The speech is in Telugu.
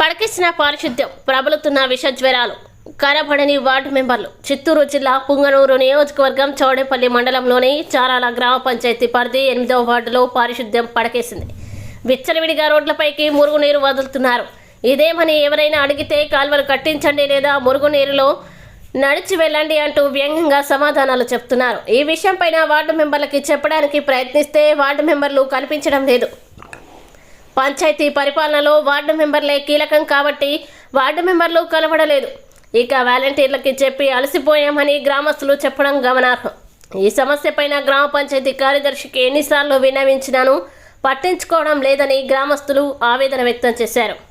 పారిశుద్ధ్యం ప్రబలుతున్న విష జ్వరాలు కరబడని వార్డు మెంబర్లు చిత్తూరు జిల్లా పుంగనూరు నియోజకవర్గం చౌడేపల్లి మండలంలోని చారాల గ్రామ పంచాయతీ పరిధి ఎనిమిదవ వార్డులో పారిశుద్ధ్యం పడకేసింది. విచ్చలవిడిగా రోడ్లపైకి మురుగునీరు వదులుతున్నారు. ఇదేమని ఎవరైనా అడిగితే కాల్వలు కట్టించండి లేదా మురుగునీరులో నడిచి వెళ్ళండి అంటూ వ్యంగ్యంగా సమాధానాలు చెప్తున్నారు. ఈ విషయంపైన వార్డు మెంబర్లకి చెప్పడానికి ప్రయత్నిస్తే వార్డు మెంబర్లు కనిపించడం లేదు. పంచాయతీ పరిపాలనలో వార్డు మెంబర్లే కీలకం కాబట్టి వార్డు మెంబర్లు కలవడలేదు. ఇక వాలంటీర్లకి చెప్పి అలసిపోయామని గ్రామస్తులు చెప్పడం గమనార్హం. ఈ సమస్యపైన గ్రామ పంచాయతీ కార్యదర్శికి ఎన్నిసార్లు విన్నవించినాను. పట్టించుకోవడం లేదని గ్రామస్తులు ఆవేదన వ్యక్తం చేశారు.